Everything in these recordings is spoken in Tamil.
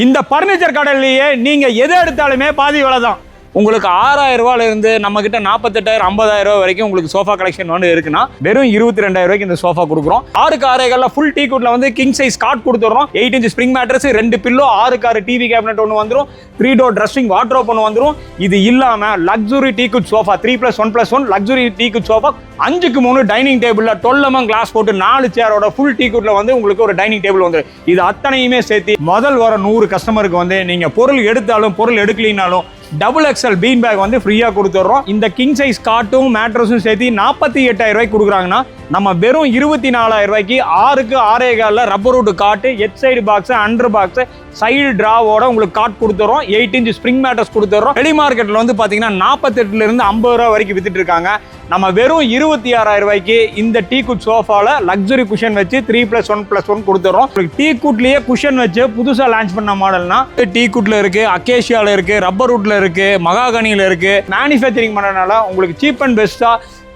இந்த பர்னிச்சர் கடையிலேயே நீங்க எதை எடுத்தாலுமே பாதி விலை தான் உங்களுக்கு ஆறாயிரம் ரூபாயிலிருந்து நம்ம கிட்ட நாற்பத்தெட்டாயிரம் ஐம்பதாயிரம் ரூபாய் வரைக்கும் உங்களுக்கு சோஃபா கலெக்ஷன் வந்து இருக்குன்னா வெறும் இருபத்தி ரெண்டாயிரம் ரூபாய்க்கு இந்த சோஃபா கொடுக்குறோம். ஆறுக்கு ஆறேகள்ல ஃபுல் டீ குட்ல வந்து கிங் சைஸ் காட் கொடுத்துறோம் எயிட் இன்ச் ஸ்ப்ரிங் மேட்ரஸ் ரெண்டு பில்லோ ஆறுக்கு ஆறு டிவி கேபினட் ஒன்று வந்துடும் த்ரீ டோர் ட்ரெஸ்ஸிங் வாட்ரோப் ஒன்று வந்துடும் இது இல்லாம luxury teakwood sofa three plus one plus one luxury teakwood sofa அஞ்சுக்கு மூணு டைனிங் டேபிள்ல டொல்லமம் கிளாஸ் போட்டு நாலு சேரோட ஃபுல் டீ குட்ல வந்து உங்களுக்கு ஒரு டைனிங் டேபிள் வந்து இது அத்தனையுமே சேர்த்து முதல் வர நூறு கஸ்டமருக்கு வந்து நீங்க பொருள் எடுத்தாலும் பொருள் எடுக்கலினாலும் டபுள் எக்ஸ்எல் பீன் பேக் வந்து ஃப்ரீயாக கொடுத்துட்றோம். இந்த கிங் சைஸ் காட்டும் மேட்ரஸும் சேர்த்து நாற்பத்தி எட்டாயிரம் ரூபாய்க்கு கொடுக்குறாங்கன்னா நம்ம வெறும் இருபத்தி நாலாயிரம் ரூபாய்க்கு ஆறுக்கு ஆறே காலில் rubber route cot head side box under box side டிராவோட உங்களுக்கு காட் கொடுத்துறோம். எயிட் இன்ச் ஸ்ப்ரிங் மேட்டர்ஸ் கொடுத்துறோம். வெளி மார்க்கெட்டில் வந்து பார்த்தீங்கன்னா நாற்பத்தெட்டுல இருந்து ஐம்பது ரூபா வரைக்கும் வித்துட்டு இருக்காங்க. நம்ம வெறும் இருபத்தி ஆறாயிரம் ரூபாய்க்கு இந்த டீ குட் சோஃபால லக்ஸரி குஷன் வச்சு three plus one plus one கொடுத்துறோம். டீ குட்லயே குஷன் வச்சு புதுசா லான்ச் பண்ண மாடல்னா டீ குட்ல இருக்கு அக்கேஷியால இருக்கு ரப்பர் உட்ல இருக்கு மகாகனியில இருக்கு. மேனுஃபேக்சரிங் பண்ணனால உங்களுக்கு சீப் அண்ட் பெஸ்டா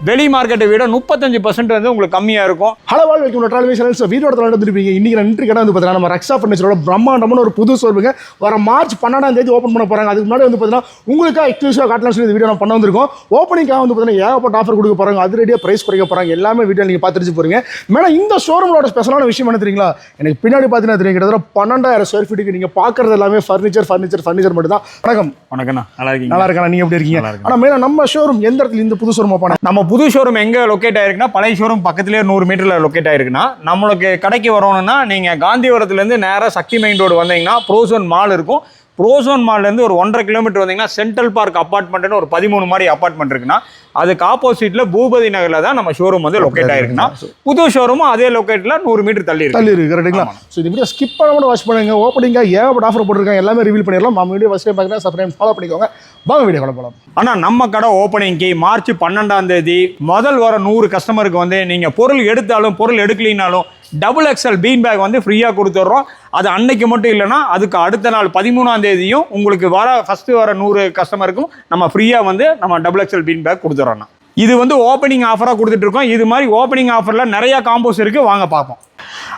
வெளி மார்க்கெட்டை விட முப்பத்தஞ்சு பர்சன்ட் வந்து உங்களுக்கு கம்மியா இருக்கும். ஹலோ வாழ் வெல்கம் ட்ராவல் சேனல்ஸ் வீடியோ இடத்துல வந்துருப்பீங்க இன்னைக்கு நான் நின்று கடை வந்து பார்த்தீங்கன்னா நம்ம ரக்ஷா ஃபர்னிச்சரோட பிரம்மாண்டமான ஒரு புது சொல்லுங்க வர மார்ச் பன்னெண்டாம் தேதி ஓப்பன் பண்ண போறாங்க. அதுக்கு முன்னாடி வந்து பார்த்தீங்கன்னா உங்களுக்காக எக்ஸ்க்ளூசிவாக காட்டலாம் சொல்லி இந்த வீடியோ நான் பண்ண வந்திருக்கோம். ஓப்பனிங்காக வந்து பார்த்தீங்கன்னா ஏகப்பட்ட ஆஃபர் கொடுக்க போறாங்க. அது ரெடியாக ப்ரைஸ் குறைக்க போறாங்க. எல்லாமே வீடியோ நீங்கள் பார்த்துட்டு போறீங்க. மேடம் இந்த ஷோரூமோட ஸ்பெஷலான விஷயம் என்ன தெரியுங்களா? எனக்கு பின்னாடி பார்த்தீங்கன்னா தெரியும். கிட்டத்தட்ட பன்னெண்டாயிரம் ஸ்கொயர் ஃபீட்டுக்கு நீங்கள் பார்க்கறது எல்லாமே ஃபர்னிச்சர் ஃபர்னிச்சர் ஃபர்னிச்சர் மட்டும் தான் வணக்கம் வணக்கம்ண்ணா நல்லா இருக்கீங்க நல்லா இருக்கா நீங்க எப்படி இருக்கீங்க. ஆனால் மெயினாக நம்ம ஷோரூம் எந்த இடத்துல இந்த புது ஷோரூம் ஓப்பன் நம்ம புது ஷோரூம் எங்கே லொக்கேட் ஆயிருக்குன்னா பழைய ஷோரூம் பக்கத்துலேயே நூறு மீட்டரில் லொக்கேட் ஆயிருக்குன்னா நம்மளுக்கு கடைக்கு வரணும்னா நீங்கள் காந்திபுரத்துலேருந்து நேராக சக்தி மெயின் ரோடு வந்தீங்கன்னா ப்ரோசோன் மால் இருக்கும். ப்ரோசோன் மால்லேருந்து ஒரு ஒன்றரை கிலோமீட்டர் வந்தீங்கன்னா சென்ட்ரல் பார்க் அப்பார்ட்மெண்ட்னு ஒரு பதிமூணு மாதிரி அப்பார்ட்மெண்ட் இருக்குன்னா அதுக்கு ஆப்போசிட்ல பூபதி நகர்ல தான் நம்ம ஷோரூம் வந்து லொக்கேட் ஆயிருக்குன்னா புது ஷோரூமும் அதே லொக்கேட்ல நூறு மீட்டர் தள்ளி இருக்கு. தள்ளி இருக்கு கரெக்டுங்களா ஸோ இந்த வீடியோ ஸ்கிப் பண்ணாமல் வாட்ச் பண்ணுங்க. ஓப்பனிங்காக ஏகப்பட்ட ஆஃபர் போட்டிருக்காங்க? எல்லாமே ரிவீல் பண்ணிடலாம். நம்ம வீடியோ ஃபஸ்ட் டைம் பார்க்குறேன் சப்ஸ்கிரைப் ஃபாலோ பண்ணிக்கோங்க. வாங்க வீடியோ போகலாம் ஆனா நம்ம கடை ஓப்பனிங்க்கு மார்ச் பன்னெண்டாம் தேதி முதல் வர நூறு கஸ்டமருக்கு வந்து நீங்க பொருள் எடுத்தாலும் பொருள் எடுக்கலினாலும் டபுள் எக்ஸ்எல் பீன் பேக் வந்து ஃப்ரீயா கொடுத்துட்றோம். அது அன்னைக்கு மட்டும் இல்லைன்னா அதுக்கு அடுத்த நாள் பதிமூணாம் தேதியும் உங்களுக்கு வர ஃபர்ஸ்ட் வர நூறு கஸ்டமருக்கும் நம்ம ஃப்ரீயா வந்து நம்ம டபுள் எக்ஸ்எல் பீன் பேக் கொடுத்துட்றோம் இது வந்து ஓப்பனிங் ஆஃபராக கொடுத்துட்ருக்கோம் இது மாதிரி ஓப்பனிங் ஆஃபரில் நிறையா காம்போஸ் இருக்குது வாங்க பார்ப்போம்.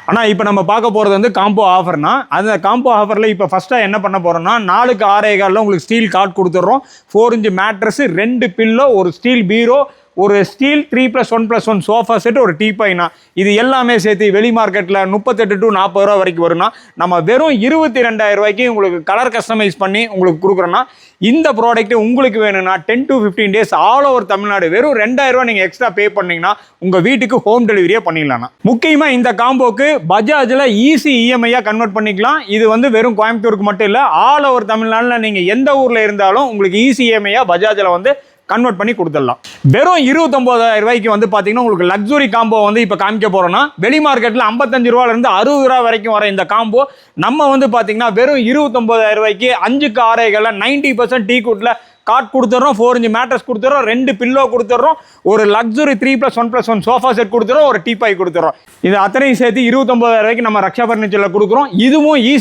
ஆனால் இப்போ நம்ம பார்க்க போகிறது வந்து காம்போ ஆஃபர்னா அந்த காம்போ ஆஃபரில் இப்போ ஃபஸ்ட்டாக என்ன பண்ண போகிறோம்னா நாலுக்கு ஆறே காலில் உங்களுக்கு ஸ்டீல் கார்ட் கொடுத்துட்றோம். ஃபோர் இன்ச்சு மேட்ரஸு ரெண்டு பில்லோ ஒரு ஸ்டீல் பீரோ ஒரு steel three plus one plus one sofa set ஒரு டீப்பாய்னா இது எல்லாமே சேர்த்து வெளி மார்க்கெட்டில் முப்பத்தெட்டு டு நாற்பது ரூபா வரைக்கும் வரும்னா நம்ம வெறும் இருபத்தி ரெண்டாயிரம் ரூபாய்க்கு உங்களுக்கு கலர் கஸ்டமைஸ் பண்ணி உங்களுக்கு கொடுக்குறோன்னா இந்த ப்ராடக்ட்டு உங்களுக்கு வேணும்னா ten to fifteen days all over Tamil Nadu வெறும் ரெண்டாயிரம் ரூபா நீங்கள் எக்ஸ்ட்ரா பே பண்ணிங்கன்னா உங்கள் வீட்டுக்கு ஹோம் டெலிவரியே பண்ணிடலாம் முக்கியமாக இந்த காம்போக்கு பஜாஜில் ஈஸி இஎம்ஐயாக கன்வெர்ட் பண்ணிக்கலாம். இது வந்து வெறும் கோயம்புத்தூருக்கு மட்டும் இல்லை ஆல் ஓவர் தமிழ்நாட்டில் நீங்கள் எந்த ஊரில் இருந்தாலும் உங்களுக்கு ஈஸி இஎம்ஐயாக பஜாஜில் வந்து கன்வெர்ட் பண்ணி கொடுத்துடலாம். வெறும் இருபத்தொம்போதாயிரம் ரூபாய்க்கு வந்து பார்த்தீங்கன்னா உங்களுக்கு லக்ஸுரி காம்போ வந்து இப்போ காமிக்க போகிறோம்னா வெளி மார்க்கெட்டில் ஐம்பத்தஞ்சு ரூபாலேருந்து அறுபது ரூபா வரைக்கும் வர இந்த காம்போ நம்ம வந்து பார்த்தீங்கன்னா வெறும் இருபத்தொம்போதாயிரம் ரூபாய்க்கு அஞ்சுக்கு ஆறைகளில் நைன்டி பர்சன்ட் டீ கூட்டில் காட் கொடுத்துட்றோம் ஃபோர் இன்ச் மேட்ரஸ் கொடுத்துறோம் ரெண்டு பில்லோ கொடுத்துட்றோம் ஒரு luxury three plus one plus one sofa set கொடுத்துறோம் ஒரு டீபாய் கொடுத்துறோம். இது அத்தனையும் சேர்த்து இருபத்தொம்பதாயிரம் ரூபாய்க்கு நம்ம ரக்ஷா ஃபர்னிச்சரில் கொடுக்குறோம். இதுவும் E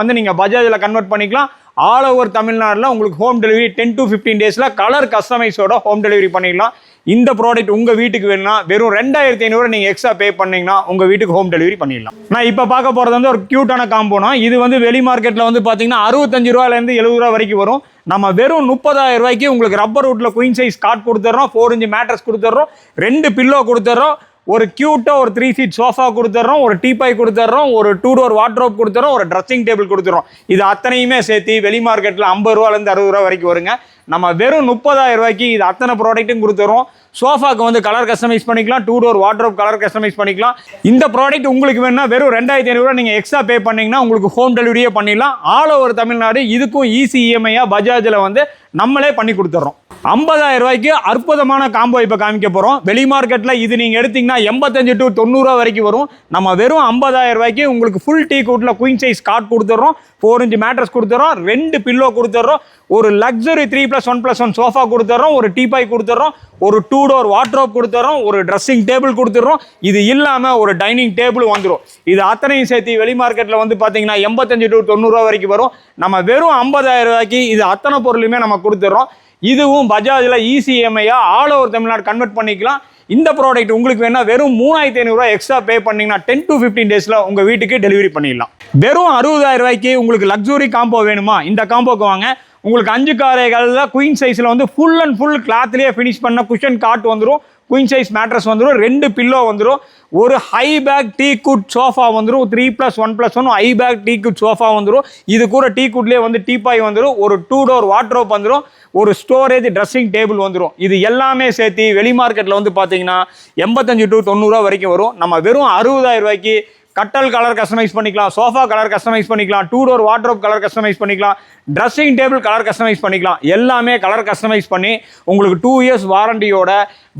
வந்து நீங்கள் பஜாஜில் கன்வெர்ட் பண்ணிக்கலாம். ஆல் ஓவர் தமிழ்நாட்டில் உங்களுக்கு home delivery ten to fifteen டேஸில் கலர் கஸ்டமைஸோட ஹோம் டெலிவரி பண்ணிக்கலாம். இந்த ப்ராடக்ட் உங்கள் வீட்டுக்கு வேணும்னா வெறும் ரெண்டாயிரத்தி ஐநூறு நீங்கள் எக்ஸ்ட்ரா பே பண்ணிங்கன்னா உங்கள் வீட்டுக்கு ஹோம் டெலிவரி பண்ணிடலாம். நான் இப்போ பார்க்க போகிறது வந்து ஒரு க்யூட்டான காம்போனா இது வந்து வெளி மார்க்கெட்டில் வந்து பார்த்தீங்கன்னா அறுபத்தஞ்சு ரூபாயிலேருந்து எழுபது ரூபா வரைக்கும் வரும். நம்ம வெறும் முப்பதாயிரம் ரூபாய்க்கு உங்களுக்கு ரப்பர் ரூட்டில் குயின் சைஸ் காட் கொடுத்துட்றோம் ஃபோர் இன்ச்சு மேட்ரஸ் கொடுத்துட்றோம் ரெண்டு பில்லோ கொடுத்துட்றோம் ஒரு க்யூட்டாக ஒரு த்ரீ சீட் சோஃபா கொடுத்துட்றோம் ஒரு டீபாய் கொடுத்துட்றோம் ஒரு டூ டோர் வாட்ரோப் கொடுத்துட்றோம் ஒரு ட்ரெஸ்ஸிங் டேபிள் கொடுத்துட்றோம் இது அத்தனையுமே சேர்த்து வெளி மார்க்கெட்டில் ஐம்பது ரூபாலேருந்து அறுபது ரூபா வரைக்கும் வருங்க. நம்ம வெறும் முப்பதாயிரம் ரூபாய்க்கு இது அத்தனை ப்ராடக்ட்டும் கொடுத்துறோம். சோஃபாக்கு வந்து கலர் கஸ்டமைஸ் பண்ணிக்கலாம் two door wardrobe colour customize பண்ணிக்கலாம். இந்த ப்ராடக்ட் உங்களுக்கு வேணும்னா வெறும் ரெண்டாயிரத்தி ஐநூறுரூவா நீங்கள் எக்ஸ்ட்ரா பே பண்ணிங்கன்னா உங்களுக்கு ஹோம் டெலிவரியே பண்ணிடலாம். ஆல் ஓவர் தமிழ்நாடு இதுக்கும் ஈஸி இஎம்ஐயாக பஜாஜில் வந்து நம்மளே பண்ணி கொடுத்துட்றோம் ஐம்பதாயிரம் ரூபாய்க்கு அற்புதமான காம்போ இப்போ காமிக்க போகிறோம் வெளி மார்க்கெட்டில் இது நீங்கள் எடுத்தீங்கன்னா எண்பத்தஞ்சு டு தொண்ணூறுரூவா வரைக்கும் வரும். நம்ம வெறும் ஐம்பதாயிரம் ரூபாய்க்கு உங்களுக்கு ஃபுல் டீ கூட்டில் குயின் சைஸ் காட் கொடுத்துட்றோம் ஃபோர் இன்ச் மேட்ரஸ் கொடுத்துட்றோம் ரெண்டு பில்லோ கொடுத்துட்றோம் ஒரு luxury three plus one plus one sofa கொடுத்துட்றோம் ஒரு டீபாய் கொடுத்துட்றோம் ஒரு டூ டோர் வாட்ரோப் கொடுத்துட்றோம் ஒரு ட்ரெஸ்ஸிங் டேபிள் கொடுத்துட்றோம் இது இல்லாமல் ஒரு டைனிங் டேபிள் வந்துடும் இது அத்தனையும் சேர்த்து வெளி மார்க்கெட்டில் வந்து பார்த்தீங்கன்னா எண்பத்தஞ்சு டு தொண்ணூறுரூவா வரைக்கும் வரும். நம்ம வெறும் ஐம்பதாயிரம் ரூபாய்க்கு இது அத்தனை பொருளுமே நம்ம கொடுத்துட்றோம் இதுவும் பஜாஜில் இசிஎம்ஐயா ஆல் ஓவர் தமிழ்நாடு கன்வெர்ட் பண்ணிக்கலாம். இந்த ப்ராடக்ட் உங்களுக்கு வேணா வெறும் மூணாயிரத்தி ஐநூறுரூவா எக்ஸ்ட்ரா பே பண்ணிங்கன்னா டென் டு ஃபிஃப்டீன் டேஸில் உங்கள் வீட்டுக்கு டெலிவரி பண்ணிடலாம். வெறும் அறுபதாயிரம் ரூபாய்க்கு உங்களுக்கு லக்ஸுரி காம்போ வேணுமா? இந்த காம்போக்கு வாங்க. உங்களுக்கு அஞ்சு காரைகளில் குயின் சைஸில் வந்து ஃபுல் அண்ட் ஃபுல் கிளாத்லேயே ஃபினிஷ் பண்ண குஷன் காட் வந்துடும் குயின் சைஸ் மேட்ரஸ் வந்துடும் ரெண்டு பில்லோ வந்துடும் ஒரு high back tea good sofa வந்துடும் three plus one plus one high back teakwood sofa வந்துடும் இது கூட டீ குட்லேயே வந்து டீபாய் வந்துடும் ஒரு டூ டோர் வாட்ரோப் வந்துடும் ஒரு ஸ்டோரேஜ் ட்ரெஸ்ஸிங் டேபிள் வந்துடும் இது எல்லாமே சேர்த்து வெளி மார்க்கெட்டில் வந்து பார்த்தீங்கன்னா எண்பத்தஞ்சு டு தொண்ணூறுரூவா வரைக்கும் வரும். நம்ம வெறும் அறுபதாயிரம் ரூபாய்க்கு கட்டல் கலர் கஸ்டமைஸ் பண்ணிக்கலாம் சோஃபா கலர் கஸ்டமைஸ் பண்ணிக்கலாம் two door wardrobe colour customise பண்ணிக்கலாம் ட்ரெஸ்ஸிங் டேபிள் கலர் கஸ்டமைஸ் பண்ணிக்கலாம். எல்லாமே கலர் கஸ்டமைஸ் பண்ணி உங்களுக்கு டூ இயர்ஸ் வாரண்டியோட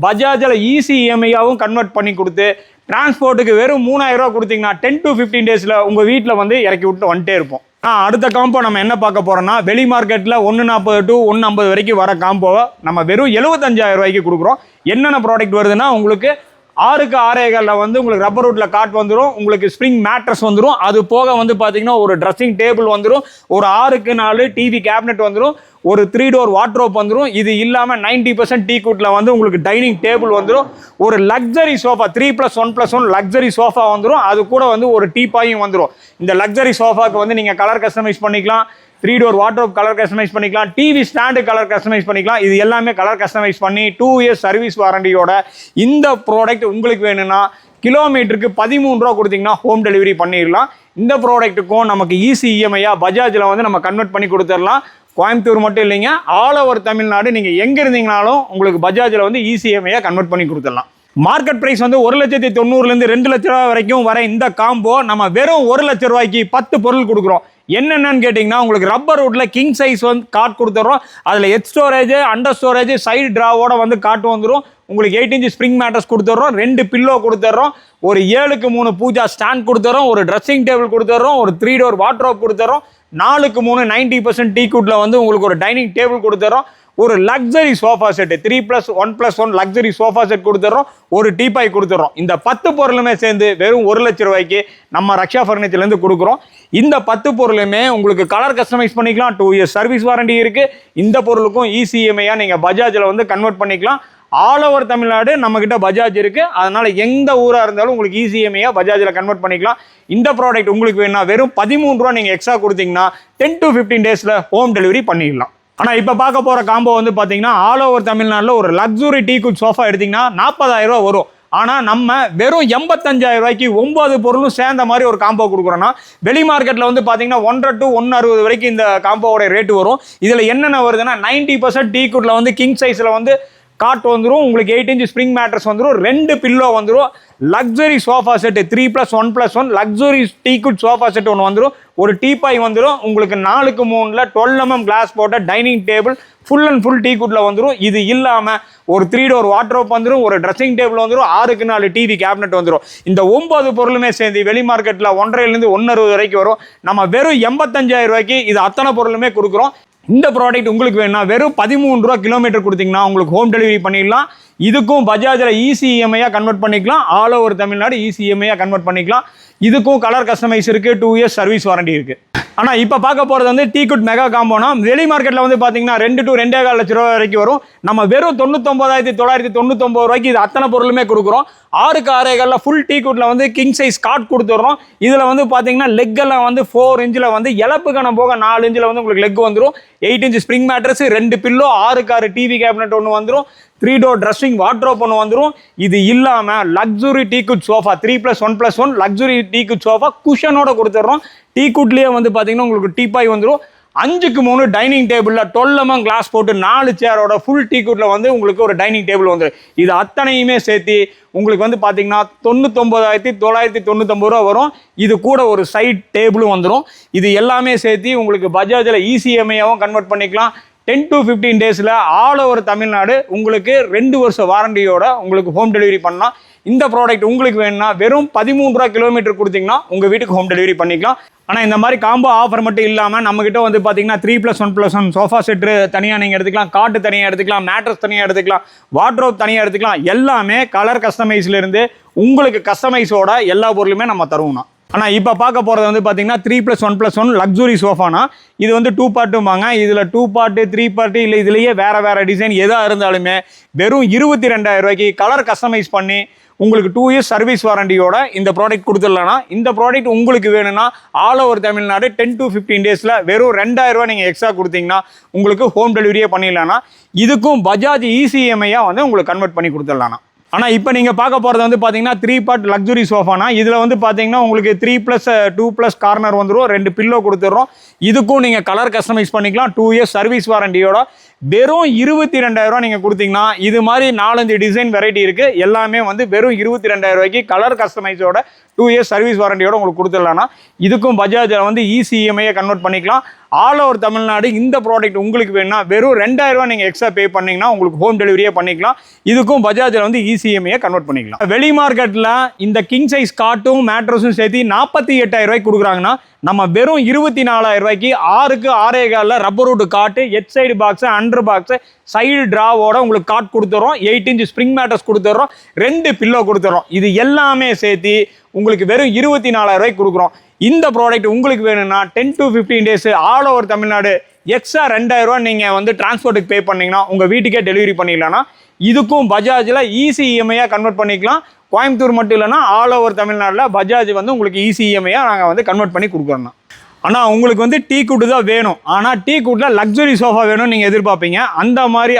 பஜாஜில் ஈஸி இஎம்ஐயாகவும் கன்வெர்ட் பண்ணி கொடுத்து டிரான்ஸ்போர்ட்டுக்கு வெறும் மூணாயிரம் ரூபா கொடுத்தீங்கன்னா டென் டு ஃபிஃப்டீன் டேஸில் உங்கள் வீட்டில் வந்து இறக்கி விட்டு வந்துட்டே இருப்போம். ஆ அடுத்த காம்போ நம்ம என்ன பார்க்க போகிறோம்னா வெளி மார்க்கெட்டில் ஒன்று நாற்பது டு ஒன்று ஐம்பது வரைக்கும் வர காம்போவை நம்ம வெறும் எழுபத்தஞ்சாயிரம் ரூபாய்க்கு கொடுக்குறோம். என்னென்ன ப்ராடக்ட் வருதுன்னா உங்களுக்கு ஆறுக்கு ஆறேகளில் வந்து உங்களுக்கு ரப்பர் ரூட்டில் காட் வந்துடும் உங்களுக்கு ஸ்ப்ரிங் மேட்ரஸ் வந்துடும் அது போக வந்து பார்த்தீங்கன்னா ஒரு ட்ரெஸ்ஸிங் டேபிள் வந்துடும் ஒரு ஆறுக்கு நாலு டிவி கேபினெட் வந்துடும் ஒரு த்ரீ டோர் வாட்ரோப் வந்துடும் இது இல்லாமல் நைன்டி பர்சன்ட் டீ கூட்டில் வந்து உங்களுக்கு டைனிங் டேபிள் வந்துடும் ஒரு luxury sofa three plus one plus one luxury sofa வந்துடும் அது கூட வந்து ஒரு டீப்பாயும் வந்துடும் இந்த லக்ஸரி சோஃபாவுக்கு வந்து நீங்கள் கலர் கஸ்டமைஸ் பண்ணிக்கலாம். Three door wardrobe colour customize பண்ணிக்கலாம். டிவி ஸ்டாண்டு கலர் கஸ்டமைஸ் பண்ணிக்கலாம். இது எல்லாமே கலர் கஸ்டமைஸ் பண்ணி டூ இயர்ஸ் சர்வீஸ் வாரண்டியோட இந்த ப்ராடக்ட் உங்களுக்கு வேணும்னா கிலோமீட்டருக்கு பதிமூணு ரூபா கொடுத்தீங்கன்னா ஹோம் டெலிவரி பண்ணிடலாம். இந்த ப்ராடக்ட்டுக்கும் நமக்கு ஈஸி இஎம்ஐயா பஜாஜில் வந்து நம்ம கன்வெர்ட் பண்ணி கொடுத்துடலாம். கோயம்புத்தூர் மட்டும் இல்லைங்க ஆல் ஓவர் தமிழ்நாடு நீங்கள் எங்கே இருந்தீங்கனாலும் உங்களுக்கு பஜாஜில் வந்து இசிஎம்ஐயாக கன்வெர்ட் பண்ணி கொடுத்துடலாம். மார்க்கெட் ப்ரைஸ் வந்து ஒரு லட்சத்தி தொண்ணூறுலேருந்து ரெண்டு லட்ச ரூபா வரைக்கும் வர இந்த காம்போ நம்ம வெறும் ஒரு லட்ச ரூபாய்க்கு பத்து பொருள் கொடுக்குறோம். என்னென்னு கேட்டிங்கன்னா உங்களுக்கு ரப்பர் வுட்டில் கிங் சைஸ் வந்து காட் கொடுத்துட்றோம். அதில் head storage under storage side ட்ராவோட வந்து காட்டு வந்துடும் உங்களுக்கு எயிட் இன்ச் ஸ்ப்ரிங் மேட்டர்ஸ் கொடுத்துட்றோம். ரெண்டு பில்லோ கொடுத்துட்றோம். ஒரு ஏழுக்கு மூணு பூஜா ஸ்டாண்ட் கொடுத்துட்றோம். ஒரு ட்ரெஸ்ஸிங் டேபிள் கொடுத்துட்றோம். ஒரு த்ரீ டோர் வாட்ரோப் கொடுத்துட்றோம். நாலுக்கு மூணு நைன்டி பர்சன்ட் டீ கூட்டில் வந்து உங்களுக்கு ஒரு டைனிங் டேபிள் கொடுத்துறோம். ஒரு luxury sofa set three plus one plus one luxury sofa set கொடுத்துட்றோம் ஒரு டீபாய் கொடுத்துட்றோம் இந்த பத்து பொருளுமே சேர்ந்து வெறும் ஒரு லட்ச ரூபாய்க்கு நம்ம ரக்ஷா ஃபர்னிச்சர்லேருந்து கொடுக்குறோம். இந்த பத்து பொருளுமே உங்களுக்கு கலர் கஸ்டமைஸ் பண்ணிக்கலாம். டூ இயர்ஸ் சர்வீஸ் வாரண்டி இருக்குது இந்த பொருளுக்கும் இசிஎம்ஐயாக நீங்கள் பஜாஜில் வந்து கன்வெர்ட் பண்ணிக்கலாம். ஆல் ஓவர் தமிழ்நாடு நம்மக்கிட்ட பஜாஜ் இருக்குது அதனால் எந்த ஊராக இருந்தாலும் உங்களுக்கு ஈஸியமையாக பஜாஜில் கன்வெர்ட் பண்ணிக்கலாம். இந்த ப்ராடக்ட் உங்களுக்கு வேணும்னா வெறும் பதிமூணு ரூபா நீங்கள் எக்ஸ்ட்ரா கொடுத்தீங்கன்னா டென் டு ஃபிஃப்டீன் டேஸில் ஹோம் டெலிவரி பண்ணிடலாம். ஆனால் இப்போ பார்க்க போகிற காம்போ வந்து பார்த்தீங்கன்னா ஆல் ஓவர் தமிழ்நாட்டில் ஒரு லக்ஸுரி டீ குட் சோஃபா எடுத்திங்கன்னா நாற்பதாயிரம் ரூபா வரும். ஆனால் நம்ம வெறும் எண்பத்தஞ்சாயிரம் ரூபாய்க்கு ஒம்பது பொருளும் சேர்ந்த மாதிரி ஒரு காம்போ கொடுக்குறோன்னா வெளி மார்க்கெட்டில் வந்து பார்த்தீங்கன்னா ஒன்றரை டு ஒன்று அறுபது வரைக்கும் இந்த காம்போவோட ரேட்டு வரும். இதில் என்னென்ன வருதுன்னா நைன்ட்டி பர்சன்ட் டீ குட்டில் வந்து கிங் சைஸில் வந்து காட் வந்துடும் உங்களுக்கு எயிட் இன்ச் ஸ்ப்ரிங் மேட்ரஸ் வந்துடும் ரெண்டு பில்லோ வந்துடும் luxury sofa set three plus one plus one luxury teakwood sofa set ஒன்று வந்துடும் ஒரு டீப்பாய் வந்துடும் உங்களுக்கு நாலுக்கு மூணில் டுவெல் எம்எம் கிளாஸ் போட்ட dining table full and full டீக்குட்டில் வந்துடும் இது இல்லாமல் ஒரு த்ரீ டோர் வாட்ரோப் வந்துடும் ஒரு ட்ரெஸ்ஸிங் டேபிள் வந்துடும் ஆறுக்கு நாலு டிவி கேபினெட் வந்துடும் இந்த ஒம்பது பொருளுமே சேர்ந்து வெளி மார்க்கெட்டில் ஒன்றரைலேருந்து ஒன்று அறுபது வரைக்கும் வரும். நம்ம வெறும் எண்பத்தஞ்சாயிரம் ரூபாய்க்கு இது அத்தனை பொருளுமே கொடுக்குறோம். இந்த ப்ராடக்ட் உங்களுக்கு வேணும்னா வெறும் பதிமூணு ரூபா கிலோமீட்டர் கொடுத்தீங்கன்னா உங்களுக்கு ஹோம் டெலிவரி பண்ணிடலாம். இதுக்கும் பஜாஜில் ஈஸி இஎம்ஐயாக கன்வெர்ட் பண்ணிக்கலாம். ஆல் ஓவர் தமிழ்நாடு ஈஸி இஎம்ஐயாக கன்வெர்ட் பண்ணிக்கலாம். இதுக்கும் கலர் கஸ்டமைஸ் இருக்குது டூ இயர்ஸ் சர்வீஸ் வாரண்டி இருக்குது ஆனால் இப்போ பார்க்க போகிறது வந்து டீ குட் மெகா காம்போனா வெளி மார்க்கெட்டில் வந்து பார்த்தீங்கன்னா ரெண்டு டு ரெண்டே கால் லட்ச ரூபா வரைக்கும் வரும். நம்ம வெறும் தொண்ணூத்தொம்பதாயிரத்தி தொள்ளாயிரத்தி தொண்ணூத்தொம்பது ரூபாய்க்கு இது அத்தனை பொருளுமே கொடுக்குறோம். ஆறுக்கு ஆறேகாலில் ஃபுல் டீ குட்டில் வந்து கிங் சைஸ் காட் கொடுத்துட்றோம் இதில் வந்து பார்த்தீங்கன்னா லெக்கெல்லாம் வந்து ஃபோர் இன்ச்சில் வந்து இழப்புக்கான போக நாலு இன்ச்சில் வந்து உங்களுக்கு லெக் வந்துடும் எயிட் இன்ச் ஸ்ப்ரிங் மேட்ரஸ் ரெண்டு பில்லோ ஆறுக்கு ஆறு டிவி கேபினட் ஒன்று வந்துடும் த்ரீ டோர் ட்ரெஸ்ஸிங் வாட்ரோப் ஒன்று வந்துடும் இது இல்லாமல் luxury teakwood sofa three plus one plus one luxury teakwood sofa குஷனோட கொடுத்துட்றோம் டீக்குட்லேயே வந்து பார்த்தீங்கன்னா உங்களுக்கு டீப்பாய் வந்துடும் அஞ்சுக்கு மூணு டைனிங் டேபிளில் டொல்லமாக கிளாஸ் போட்டு நாலு சேரோட ஃபுல் டீக்குட்டில் வந்து உங்களுக்கு ஒரு டைனிங் டேபிள் வந்துடும் இது அத்தனையுமே சேர்த்து உங்களுக்கு வந்து பார்த்தீங்கன்னா தொண்ணூத்தொம்பதாயிரத்தி தொள்ளாயிரத்தி தொண்ணூத்தொம்பது ரூபா வரும். இது கூட ஒரு சைட் டேபிளும் வந்துடும் இது எல்லாமே சேர்த்து உங்களுக்கு பஜாஜில் E கன்வெர்ட் பண்ணிக்கலாம். டென் டு ஃபிஃப்டீன் டேஸில் ஆல் ஓவர் தமிழ்நாடு உங்களுக்கு ரெண்டு வருஷம் வாரண்டியோட உங்களுக்கு ஹோம் டெலிவரி பண்ணலாம். இந்த ப்ராடக்ட் உங்களுக்கு வேணும்னா வெறும் பதிமூணு ரூபா கிலோமீட்டர் கொடுத்தீங்கன்னா உங்கள் வீட்டுக்கு ஹோம் டெலிவரி பண்ணிக்கலாம். ஆனால் இந்த மாதிரி காம்போ ஆஃபர் மட்டும் இல்லாமல் நம்மக்கிட்ட வந்து பார்த்தீங்கன்னா three plus one plus one sofa set தனியாக நீங்கள் எடுத்துக்கலாம் காட்டு தனியாக எடுத்துக்கலாம் மேட்ரஸ் தனியாக எடுத்துக்கலாம் வாட்ரோப் தனியாக எடுத்துக்கலாம். எல்லாமே கலர் கஸ்டமைஸ்லேருந்து உங்களுக்கு கஸ்டமைஸோட எல்லா பொருளுமே நம்ம தருவோம்னா ஆனால் இப்போ பார்க்க போகிறது வந்து பார்த்தீங்கன்னா three plus one plus one luxury சோஃபானா இது வந்து டூ பார்ட்டும்பாங்க இதில் டூ பார்ட்டு த்ரீ பார்ட்டு இல்லை இதுலேயே வேறு வேறு டிசைன் எதாக இருந்தாலுமே வெறும் இருபத்தி ரெண்டாயிரம் ரூபாய்க்கு கலர் கஸ்டமைஸ் பண்ணி உங்களுக்கு டூ இயர்ஸ் சர்வீஸ் வாரண்டியோட இந்த ப்ராடக்ட் கொடுத்துடலாம்னா இந்த ப்ராடக்ட் உங்களுக்கு வேணும்னா all over Tamil Nadu ten to fifteen டேஸில் வெறும் ரெண்டாயிரம் நீங்கள் எக்ஸ்ட்ரா கொடுத்தீங்கன்னா உங்களுக்கு ஹோம் டெலிவரியே பண்ணிடலாம்னா இதுக்கும் பஜாஜ் இசிஎம்ஐயாக வந்து உங்களுக்கு கன்வெர்ட் பண்ணி கொடுத்துடலாம்னா. ஆனால் இப்போ நீங்கள் பார்க்க போகிறது வந்து பார்த்தீங்கன்னா த்ரீ பார்ட் லக்ஸுரி சோஃபானா இதில் வந்து பார்த்தீங்கன்னா உங்களுக்கு three plus two plus corner வந்துடும் ரெண்டு பில்லோ கொடுத்துட்றோம். இதுக்கும் நீங்கள் கலர் கஸ்டமைஸ் பண்ணிக்கலாம். டூ இயர்ஸ் சர்வீஸ் வாரண்டியோட வெறும் இருபத்தி ரெண்டாயிரரூவா நீங்கள் கொடுத்தீங்கன்னா இது மாதிரி நாலஞ்சு டிசைன் வெரைட்டி இருக்குது எல்லாமே வந்து வெறும் இருபத்தி ரெண்டாயிரரூவாய்க்கு கலர் கஸ்டமைஸோட டூ இயர்ஸ் சர்வீஸ் வாரண்டியோட உங்களுக்கு கொடுத்துடலாம்னா இதுக்கும் பஜாஜில் வந்து இசிஎம்ஐயை கன்வெர்ட் பண்ணிக்கலாம். ஆல் ஓவர் தமிழ்நாடு இந்த ப்ராடக்ட் உங்களுக்கு வேணும்னா வெறும் ரெண்டாயிரம் நீங்கள் எக்ஸ்ட்ரா பே பண்ணீங்கன்னா உங்களுக்கு ஹோம் டெலிவரியே பண்ணிக்கலாம். இதுக்கும் பஜாஜில் வந்து இசிஎம்ஐயை கன்வெர்ட் பண்ணிக்கலாம். வெளி மார்க்கெட்டில் இந்த கிங் சைஸ் காட்டும் மேட்ரஸும் சேர்த்து நாற்பத்தி எட்டாயிரரூவாய்க்கு கொடுக்குறாங்கன்னா நம்ம வெறும் இருபத்தி நாலாயிரரூவாய்க்கு ஆறுக்கு ஆறே காலில் rubber route cot head side box centre box side ட்ராவோட உங்களுக்கு காட் கொடுத்துறோம். எயிட் இன்ச் ஸ்ப்ரிங் மேட்டர்ஸ் கொடுத்துட்றோம் ரெண்டு பில்லோ கொடுத்துட்றோம் இது எல்லாமே சேர்த்து உங்களுக்கு வெறும் இருபத்தி நாலாயிரம் ரூபாய்க்கு கொடுக்குறோம். இந்த ப்ராடக்ட் உங்களுக்கு வேணும்னா ten to fifteen days all over Tamil Nadu extra ரெண்டாயிரரூவா நீங்கள் வந்து டிரான்ஸ்போர்ட்டுக்கு பே பண்ணிங்கன்னா உங்கள் வீட்டுக்கே டெலிவரி பண்ணிடலாம்னா இதுக்கும் பஜாஜில் ஈஸி இஎம்ஐயாக கன்வெர்ட் பண்ணிக்கலாம். கோயம்புத்தூர் மட்டும் இல்லைன்னா ஆல் ஓவர் தமிழ்நாட்டில் பஜாஜ் வந்து உங்களுக்கு ஈஸி இஎம்ஐயாக நாங்கள் வந்து கன்வெர்ட் பண்ணி கொடுக்குறோம்னா ஆனால் உங்களுக்கு வந்து டீ கூட்டு தான் வேணும். ஆனால் டீ கூட்டில் லக்ஸுரி சோஃபா வேணும்னு நீங்கள் எதிர்பார்ப்பீங்க. அந்த மாதிரி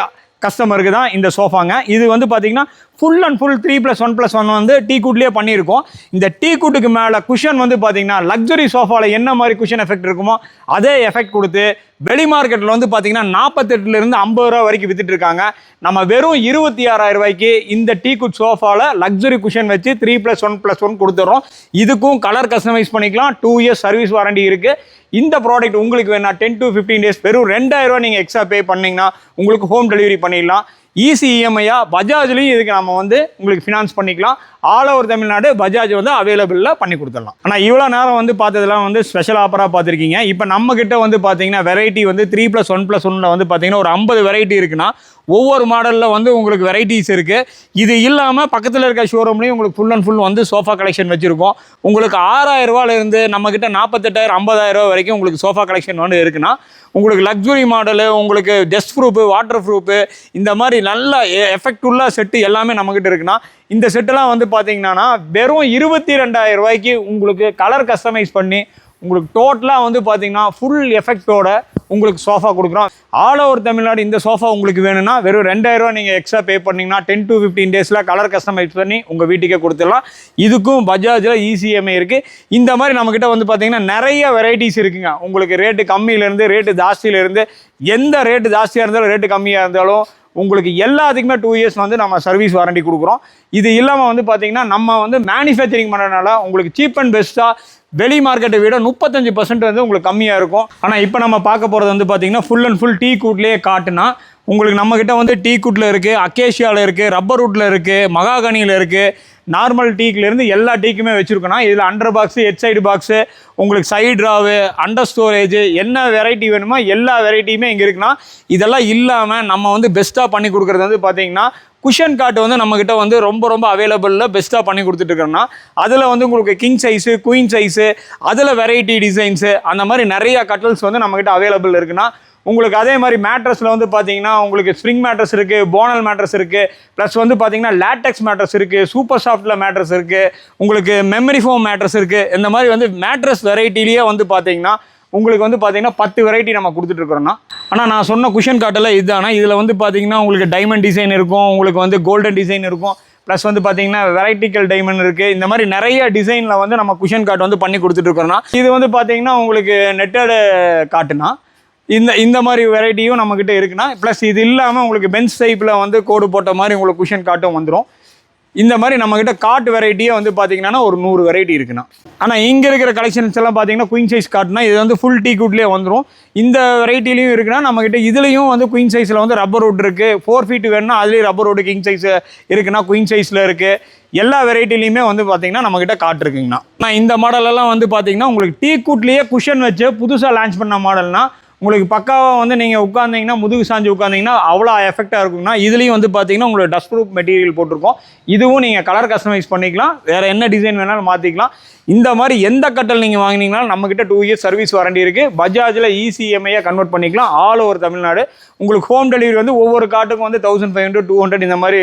கஸ்டமருக்கு தான் இந்த சோஃபாங்க இது வந்து பார்த்தீங்கன்னா full and full three plus one plus one வந்து டீ கூட்லேயே பண்ணியிருக்கோம். இந்த டீ கூட்டுக்கு மேலே குஷன் வந்து பார்த்தீங்கன்னா லக்ஸுரி சோஃபாவில் என்ன மாதிரி குஷன் எஃபெக்ட் இருக்குமோ அதே எஃபெக்ட் கொடுத்து வெளி மார்க்கெட்டில் வந்து பார்த்தீங்கன்னா நாற்பத்தெட்டுலேருந்து ஐம்பது ரூபா வரைக்கும் வித்துட்ருக்காங்க நம்ம வெறும் இருபத்தி ஆறாயிரம் ரூபாய்க்கு இந்த டீ குட் சோஃபாவில் லக்ஸுரி குஷன் வச்சு three plus one plus one கொடுத்துட்றோம் இதுக்கும் கலர் கஸ்டமைஸ் பண்ணிக்கலாம். டூ இயர்ஸ் சர்வீஸ் வாரண்டி இருக்குது இந்த ப்ராடக்ட் உங்களுக்கு வேணா டென் டு ஃபிஃப்டீன் டேஸ் வெறும் ரெண்டாயிரம் ரூபா நீங்கள் எக்ஸ்ட்ரா பே பண்ணிங்கன்னா உங்களுக்கு ஹோம் டெலிவரி பண்ணிடலாம். ஈஸி இஎம்ஐயா பஜாஜ்லையும் இதுக்கு நம்ம வந்து உங்களுக்கு ஃபினான்ஸ் பண்ணிக்கலாம். ஆல் ஓவர் தமிழ்நாடு பஜாஜ் வந்து அவைலபிளில் பண்ணி கொடுத்துடலாம். ஆனால் இவ்வளோ நேரம் வந்து பார்த்ததெல்லாம் வந்து ஸ்பெஷல் ஆஃபராக பார்த்துருக்கீங்க. இப்போ நம்மக்கிட்ட வந்து பார்த்தீங்கன்னா வெரைட்டி வந்து த்ரீ ப்ளஸ் ஒன் ப்ளஸ் ஒன்னில் வந்து பார்த்தீங்கன்னா ஒரு ஐம்பது வெரைட்டி இருக்குன்னா ஒவ்வொரு மாடலில் வந்து உங்களுக்கு வெரைட்டிஸ் இருக்குது இது இல்லாமல் பக்கத்தில் இருக்க ஷோரூம்லேயும் உங்களுக்கு ஃபுல் அண்ட் ஃபுல் வந்து சோஃபா கலெக்ஷன் வச்சுருக்கோம். உங்களுக்கு ஆறாயிரம் ரூபாயிலேருந்து நம்மக்கிட்ட நாற்பத்தெட்டாயிரம் ஐம்பதாயிரம் ரூபா வரைக்கும் உங்களுக்கு சோஃபா கலெக்ஷன் வந்து இருக்குன்னா உங்களுக்கு லக்ஸுரி மாடலு உங்களுக்கு டெஸ்ட் ப்ரூஃபு வாட்டர் ப்ரூஃபு இந்த மாதிரி நல்ல எஃபெக்ட் உள்ள செட்டு எல்லாமே நம்மக்கிட்ட இருக்குன்னா இந்த செட்டெல்லாம் வந்து பார்த்தீங்கன்னா வெறும் இருபத்தி ரெண்டாயிரம் ரூபாய்க்கு உங்களுக்கு கலர் கஸ்டமைஸ் பண்ணி உங்களுக்கு டோட்டலாக வந்து பார்த்தீங்கன்னா ஃபுல் எஃபெக்டோட உங்களுக்கு சோஃபா கொடுக்குறோம். ஆல் ஓவர் தமிழ்நாடு இந்த சோஃபா உங்களுக்கு வேணும்னா வெறும் ரெண்டாயிரரூவா நீங்கள் எக்ஸ்ட்ரா பே பண்ணிங்கன்னா டென் டு ஃபிஃப்டீன் டேஸில் கலர் கஸ்டமைஸ் பண்ணி உங்கள் வீட்டுக்கே கொடுத்துடலாம். இதுக்கும் பஜாஜில் இசிஎம்ஐ இருக்குது இந்த மாதிரி நம்மக்கிட்ட வந்து பார்த்தீங்கன்னா நிறைய வெரைட்டிஸ் இருக்குங்க. உங்களுக்கு ரேட்டு கம்மியிலேருந்து ரேட்டு ஜாஸ்தியிலேருந்து எந்த ரேட்டு ஜாஸ்தியாக இருந்தாலும் ரேட்டு கம்மியாக இருந்தாலும் உங்களுக்கு எல்லாத்துக்குமே டூ இயர்ஸ் வந்து நம்ம சர்வீஸ் வாரண்டி கொடுக்குறோம். இது இல்லாமல் வந்து பார்த்தீங்கன்னா நம்ம வந்து மேனுஃபேக்சரிங் பண்ணுறதுனால உங்களுக்கு சீப் அண்ட் பெஸ்ட்டாக வெளி மார்க்கெட்டை விட முப்பத்தஞ்சு பர்சன்ட் வந்து உங்களுக்கு கம்மியாக இருக்கும். ஆனால் இப்போ நம்ம பார்க்க போகிறது வந்து பார்த்தீங்கன்னா ஃபுல் அண்ட் ஃபுல் டீ கூட்லேயே காட்டுனா உங்களுக்கு நம்மக்கிட்ட வந்து டீ குட்டில் இருக்குது அக்கேஷியாவில் இருக்குது ரப்பர் ரூட்டில் இருக்குது மகாகனியில் இருக்குது நார்மல் டீக்குலேருந்து எல்லா டீக்குமே வச்சுருக்கோன்னா இதில் under box head side box உங்களுக்கு சைடு ராவு அண்டர் ஸ்டோரேஜ் என்ன வெரைட்டி வேணுமோ எல்லா வெரைட்டியுமே இங்கே இருக்குன்னா இதெல்லாம் இல்லாமல் நம்ம வந்து பெஸ்ட்டாக பண்ணி கொடுக்குறது வந்து பார்த்தீங்கன்னா குஷன் காட் வந்து நம்மக்கிட்ட வந்து ரொம்ப ரொம்ப அவைலபிளில் பெஸ்ட்டாக பண்ணி கொடுத்துட்ருக்கோம்னா அதில் வந்து உங்களுக்கு கிங் சைஸு குயின் சைஸு அதில் வெரைட்டி டிசைன்ஸு அந்த மாதிரி நிறையா கட்டல்ஸ் வந்து நம்மக்கிட்ட அவைலபிள் இருக்குன்னா உங்களுக்கு அதே மாதிரி மேட்ரஸில் வந்து பார்த்தீங்கன்னா உங்களுக்கு ஸ்ப்ரிங் மேட்ரஸ் இருக்குது போனல் மேட்ரஸ் இருக்குது ப்ளஸ் வந்து பார்த்தீங்கன்னா லேட்டெக்ஸ் மேட்ரஸ் இருக்குது சூப்பர் சாஃப்ட்டில் மேட்ரஸ் இருக்குது உங்களுக்கு மெமரி ஃபோம் மேட்ரஸ் இருக்குது இந்த மாதிரி வந்து மேட்ரஸ் வெரைட்டிலேயே வந்து பார்த்தீங்கன்னா உங்களுக்கு வந்து பார்த்தீங்கன்னா பத்து வெரைட்டி நம்ம கொடுத்துட்ருக்குறோம்னா ஆனால் நான் சொன்ன குஷன் காட்டில் இதுதானா? இதில் வந்து பார்த்தீங்கன்னா உங்களுக்கு டைமண்ட் டிசைன் இருக்கும் உங்களுக்கு வந்து கோல்டன் டிசைன் இருக்கும் ப்ளஸ் வந்து பார்த்தீங்கன்னா வெரைட்டிக்கல் டைமண்ட் இருக்குது இந்த மாதிரி நிறைய டிசைனில் வந்து நம்ம குஷன் காட் வந்து பண்ணி கொடுத்துட்ருக்கோம்னா இது வந்து பார்த்தீங்கன்னா உங்களுக்கு நெட்டடு காட்டுனா இந்த இந்த மாதிரி வெரைட்டியும் நம்மக்கிட்ட இருக்குன்னா ப்ளஸ் இது இல்லாமல் உங்களுக்கு பென்ச் டைப்பில் வந்து கோடு போட்ட மாதிரி உங்களுக்கு குஷன் காட்டும் வந்துடும் இந்த மாதிரி நம்மக்கிட்ட காட் வெரைட்டியே வந்து பார்த்தீங்கன்னா ஒரு நூறு வெரைட்டி இருக்குண்ணா. ஆனால் இங்கே இருக்கிற கலெக்ஷன்ஸ் எல்லாம் பார்த்தீங்கன்னா குயின் சைஸ் காட்னா இது வந்து ஃபுல் டீ குட்லேயே வந்துடும் இந்த வெரைட்டிலையும் இருக்குன்னா நம்மக்கிட்ட இதுலேயும் வந்து குயின் சைஸில் வந்து ரப்பர் ரோட் இருக்குது ஃபோர் ஃபீட் வேணும்னா அதுலேயும் ரப்பர் ரோடு கிங் சைஸ் இருக்குன்னா குயின் சைஸில் இருக்குது எல்லா வெரைட்டிலையுமே வந்து பார்த்தீங்கன்னா நம்மக்கிட்ட காட்டுருக்குங்கண்ணா நான் இந்த மாடலெல்லாம் வந்து பார்த்தீங்கன்னா உங்களுக்கு டீ கூட்லேயே குஷன் வச்சு புதுசாக லான்ச் பண்ண மாடல்னால் உங்களுக்கு பக்காவாக வந்து நீங்கள் உட்காந்திங்கன்னா முதுகு சாஞ்சு உட்காந்திங்கன்னா அவ்வளோ எஃபெக்டாக இருக்கும்னா இதுலேயும் வந்து பார்த்தீங்கன்னா உங்களுக்கு டஸ்ட் ப்ரூஃப் மெட்டீரியல் போட்டிருக்கோம். இதுவும் நீங்கள் கலர் கஸ்டமைஸ் பண்ணிக்கலாம். வேறு என்ன டிசைன் வேணாலும் மாற்றிக்கலாம் இந்த மாதிரி எந்த கட்டல் நீங்கள் வாங்கினீங்கனாலும் நம்மக்கிட்ட டூ இயர்ஸ் சர்வீஸ் வாரண்டி இருக்குது பஜாஜில் E இசிஎம்ஐயை கன்வெர்ட் பண்ணிக்கலாம். All over Tamil Nadu. உங்களுக்கு ஹோம் டெலிவரி வந்து ஒவ்வொரு காட்டுக்கும் வந்து thousand five hundred two hundred இந்த மாதிரி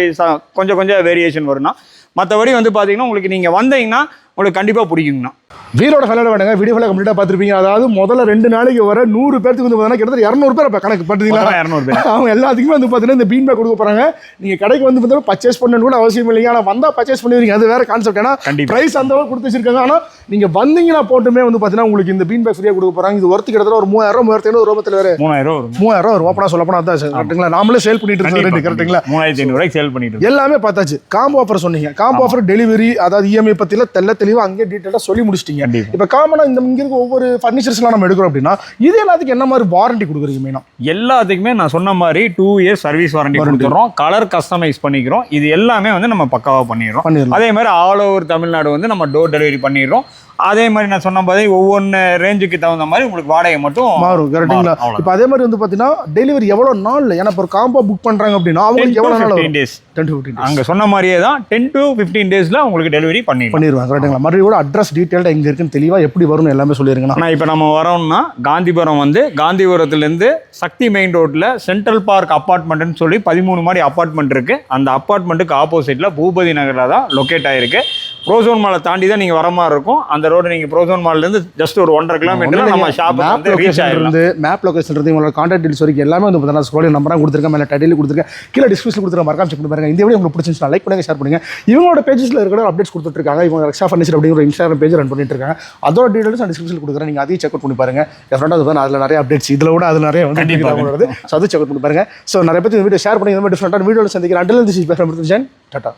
கொஞ்சம் கொஞ்சம் வேரியேஷன் வரும்னா. மற்றபடி வந்து பார்த்தீங்கன்னா உங்களுக்கு நீங்கள் வந்தீங்கன்னா உங்களுக்கு கண்டிப்பாக பிடிக்குங்கண்ணா வீரோட ஃபைனல் வேணுங்க. வீடியோ ஃபைனல் கம்ப்ளீட்டாக பார்த்துருப்பீங்க. அதாவது முதல்ல ரெண்டு நாளைக்கு வர நூறு பேருக்கு வந்து பார்த்தீங்கன்னா கிட்டத்தட்ட இரநூறு பேர் இப்போ கணக்கு பார்த்தீங்களா இரநூறு பேர். அவங்க எல்லாத்துக்குமே வந்து பார்த்தீங்கன்னா இந்த பீன் பேக் கொடுக்க போகிறாங்க நீங்கள் கடைக்கு வந்து பார்த்தீங்கன்னா பர்ச்சேஸ் பண்ணணும் கூட அவசியம் இல்லைங்க. ஆனால் வந்தால் பர்ச்சேஸ் பண்ணுவீங்க அது வேற கான்செப்ட் ஏன்னா. ப்ரைஸ் அந்த அளவுக்கு கொடுத்து வச்சிருக்காங்க. ஆனால் நீங்கள் வந்தீங்கன்னா போட்டுமே வந்து பார்த்தீங்கன்னா உங்களுக்கு இந்த பீன் பேக் ஃப்ரீயாக கொடுக்க போகிறாங்க இது ஒருத்து கிட்டத்தட்ட ஒரு மூவாயிரம் மூவாயிரத்தி ஐநூறு ரூபத்தில் வேறு மூணாயிரம் ரூபா மூவாயிரம் ரூபா ஓப்பனாக சொல்ல போனால் அதான் சார். கரெக்ட்டுங்களா? நாமளே சேல் பண்ணிட்டு இருக்கோம் ரேட்டு கரெக்ட்டுங்களா? மூணாயிரத்தி ஐநூறுவாய்க்கு சேல் பண்ணிட்டு எல்லாமே பார்த்தாச்சு. காம்போ ஆஃபர் சொன்னீங்க. காம்போ ஆஃபர் டெலிவரி அதாவது இஎம்ஐ பற்றில தெல்ல தெளிவாக அங்கேயே டீட்டெயிலாக சொல்லி முடிச்சிட்டீங்க. இப்போ காமனாக இந்த இங்க இருக்க ஒவ்வொரு ஃபர்னிச்சர்ஸ்லாம் நம்ம எடுக்கிறோம் அப்படின்னா இது எல்லாத்துக்கும் என்ன மாதிரி வாரண்டி கொடுக்குறீங்க மெயினாக எல்லாத்துக்குமே நான் சொன்ன மாதிரி டூ இயர்ஸ் சர்வீஸ் வாரண்டி கொடுத்துறோம். கலர் கஸ்டமைஸ் பண்ணிக்கிறோம். இது எல்லாமே வந்து நம்ம பக்காவாக பண்ணிடுறோம். அதே மாதிரி ஆல் ஓவர் தமிழ்நாடு வந்து நம்ம டோர் டெலிவரி பண்ணிடுறோம். அதே மாதிரி நான் சொன்ன மாதிரி ஒவ்வொன்று ரேஞ்சுக்கு தகுந்த மாதிரி உங்களுக்கு வாடகை மட்டும் மாறும் கரெக்டுங்களா. இப்போ அதே மாதிரி வந்து பார்த்தீங்கன்னா டெலிவரி எவ்வளோ நாள் ஏன்னா இப்போ ஒரு காம்போ புக் பண்ணுறாங்க அப்படின்னா அவங்களுக்கு எவ்வளோ நாள் வரும்? டேஸ் டென் டு ஃபிஃப்டின் அங்கே சொன்ன மாதிரியே தான் டென் டு ஃபிஃப்டீன் டேஸில் உங்களுக்கு டெலிவரி பண்ணிடலாம். பண்ணிடுவாங்க கரெக்டுங்களா மறுபடியும் கூட அட்ரஸ் டீட்டெயில்டாக எங்கே இருக்குன்னு தெளிவாக எப்படி வரும்னு எல்லாமே சொல்லிருங்கண்ணா ஆனால் இப்போ நம்ம வரோம்னா காந்திபுரம் வந்து காந்திபுரத்துலேருந்து சக்தி மெயின் ரோட்டில் சென்ட்ரல் பார்க் அப்பார்ட்மெண்ட்னு சொல்லி பதிமூணு மாடி அப்பார்ட்மெண்ட் இருக்குது அந்த அப்பார்ட்மெண்ட்டுக்கு ஆப்போசிட்டில் பூபதி நகரில் தான் லொக்கேட் ஆயிருக்கு. ப்ரோசோன் மாலை தாண்டி தான் நீங்கள் வர மாதிரி இருக்கும். அந்த ரோடு நீங்கள் ப்ரோசோன் மால்லேருந்து ஜஸ்ட் ஒரு ஒன்றரை கிலோமீட்டர் நம்ம ஷாப் மேப் லொகேஷன் இருந்து மேப் லொகேஷன் இருந்து உங்களோட கான்டாக்ட் டீல்ஸ் வரைக்கும் எல்லாமே வந்து பார்த்தீங்கன்னா ஸ்க்ரோலிங் நம்பராக கொடுத்துருக்கேன் மேலே டைட்டில் கொடுத்துருக்கேன் கீழே டிஸ்கிரிப்ஷன் கொடுத்துருக்க மறக்காம செக் பண்ணி பாருங்க. இந்த வீடியோ உங்களுக்கு பிடிச்சிருந்துச்சுன்னா லைக் பண்ணுங்க ஷேர் பண்ணுங்க. இவங்களோட பேஜஸ்ல இருக்கிற அப்டேட்ஸ் கொடுத்துருக்காங்க இவங்க ரக்ஷா ஃபர்னிச்சர் அப்படிங்கிற ஒரு இன்ஸ்டாகிராம் பேஜ் ரன் பண்ணிட்டு இருக்காங்க. அதோட டீடைல்ஸ் நான் டிஸ்கிரிப்ஷன் கொடுக்குறேன். நீங்கள் அதையும் செக் பண்ணி பாருங்க. என் ஃப்ரெண்ட் அது அதில் நிறைய அப்டேட்ஸ் இதில் விட அது நிறைய வந்து வருது ஸோ அது செக் பண்ணி பாருங்க. ஸோ நிறைய பேர் இந்த வீடியோ ஷேர் பண்ணி இந்த மாதிரி டிஃப்ரெண்டான வீடியோவில் சந்திக்கிறேன். அண்டில் திஸ் இஸ் பேசுகிறேன் டாட்டா